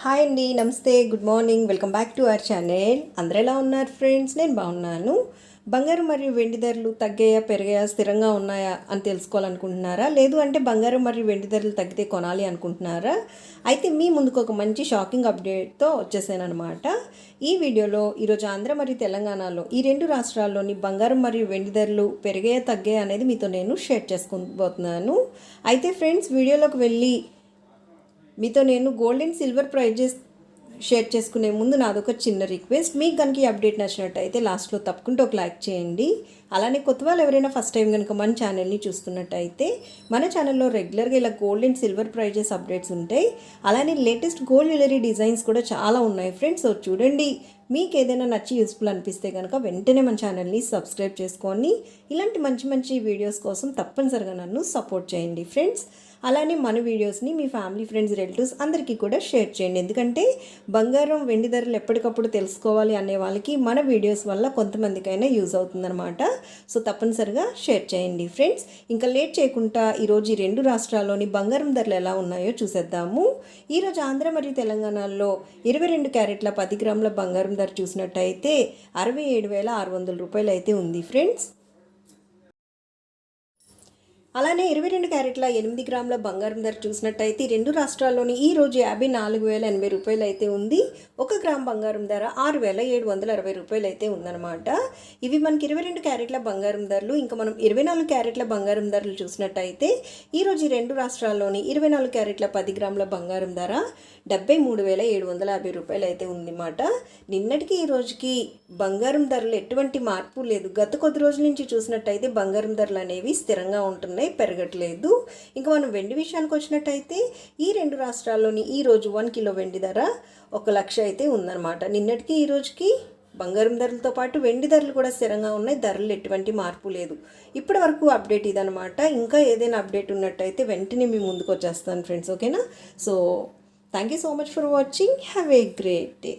Hi అండి నమస్తే good morning. Welcome back to our channel. అందరు ఎలా ఉన్నారు ఫ్రెండ్స్? నేను బాగున్నాను. బంగారం మరియు వెండి ధరలు తగ్గాయా పెరిగాయా స్థిరంగా ఉన్నాయా అని తెలుసుకోవాలనుకుంటున్నారా? లేదు అంటే బంగారం మరియు వెండి ధరలు తగ్గితే కొనాలి అనుకుంటున్నారా? అయితే మీ ముందుకు ఒక మంచి షాకింగ్ అప్డేట్తో వచ్చేసాను అనమాట ఈ వీడియోలో ఈరోజు ఆంధ్ర మరియు తెలంగాణలో ఈ రెండు రాష్ట్రాల్లోని బంగారం మరియు వెండి ధరలు పెరిగాయా తగ్గాయా అనేది మీతో నేను షేర్ చేసుకోబోతున్నాను అయితే ఫ్రెండ్స్ వీడియోలోకి వెళ్ళి మీతో నేను gold and silver prizes share చేసుకునే ముందు నాదొక చిన్న రిక్వెస్ట్ మీకు కనుక ఈ అప్డేట్ నచ్చినట్టయితే లాస్ట్లో తప్పకుండా ఒక లైక్ చేయండి. అలానే కొత్త వాళ్ళు ఎవరైనా ఫస్ట్ టైం కనుక మన ఛానల్ని చూస్తున్నట్టయితే మన ఛానల్లో రెగ్యులర్గా ఇలా gold and silver prizes updates ఉంటాయి. అలానే లేటెస్ట్ గోల్డ్ జ్యువెలరీ డిజైన్స్ కూడా చాలా ఉన్నాయి ఫ్రెండ్స్ సో చూడండి. మీకు ఏదైనా నచ్చి యూస్ఫుల్ అనిపిస్తే కనుక వెంటనే మన ఛానల్ని సబ్స్క్రైబ్ చేసుకొని ఇలాంటి మంచి మంచి వీడియోస్ కోసం తప్పనిసరిగా నన్ను సపోర్ట్ చేయండి ఫ్రెండ్స్ అలానే మన వీడియోస్ని మీ ఫ్యామిలీ ఫ్రెండ్స్ రిలేటివ్స్ అందరికీ కూడా షేర్ చేయండి. ఎందుకంటే బంగారం వెండి ధరలు ఎప్పటికప్పుడు తెలుసుకోవాలి అనే వాళ్ళకి మన వీడియోస్ వల్ల కొంతమందికైనా యూజ్ అవుతుందన్నమాట. సో తప్పనిసరిగా షేర్ చేయండి ఫ్రెండ్స్. ఇంకా లేట్ చేయకుండా ఈరోజు ఈ రెండు రాష్ట్రాల్లోని బంగారం ధరలు ఎలా ఉన్నాయో చూసేద్దాము. ఈరోజు ఆంధ్ర మరియు తెలంగాణలో ఇరవై రెండు క్యారెట్ల పది గ్రాముల బంగారం ధర చూసినట్టయితే అరవై ఏడు వేల ఆరు వందల రూపాయలు అయితే ఉంది ఫ్రెండ్స్. అలానే ఇరవై రెండు క్యారెట్ల ఎనిమిది గ్రాముల బంగారం ధర చూసినట్టయితే రెండు రాష్ట్రాల్లోని ఈ రోజు యాభై నాలుగు వేల ఎనభై రూపాయలు అయితే ఉంది. ఒక గ్రామ్ బంగారం ధర ఆరు వేల ఏడు వందల అరవై రూపాయలు అయితే ఉందన్నమాట. ఇవి మనకి ఇరవై రెండు క్యారెట్ల బంగారం ధరలు ఇంకా మనం ఇరవై నాలుగు క్యారెట్ల బంగారం ధరలు చూసినట్టయితే ఈరోజు రోజు రెండు రాష్ట్రాల్లోని ఇరవై నాలుగు క్యారెట్ల పది గ్రాముల బంగారం ధర డెబ్బై మూడు వేల ఏడు వందల యాభై రూపాయలు అయితే ఉందన్నమాట. నిన్నటికి ఈ రోజుకి బంగారం ధరలు ఎటువంటి మార్పు లేదు. గత కొద్ది రోజుల నుంచి చూసినట్టయితే బంగారం ధరలు అనేవి స్థిరంగా ఉంటున్నాయి. పెరగట్లేదు. ఇంకా మనం వెండి విషయానికి వచ్చినట్టయితే ఈ రెండు రాష్ట్రాల్లోని ఈరోజు వన్ కిలో వెండి ధర ఒక లక్ష అయితే ఉందన్నమాట. నిన్నటికి ఈ రోజుకి బంగారం ధరలతో పాటు వెండి ధరలు కూడా స్థిరంగా ఉన్నాయి. ధరలు ఎటువంటి మార్పు లేదు. ఇప్పటి వరకు అప్డేట్ ఇదనమాట ఇంకా ఏదైనా అప్డేట్ ఉన్నట్టయితే వెంటనే మీ ముందుకు వచ్చేస్తాను ఫ్రెండ్స్ ఓకేనా? So thank you so much for watching have a great day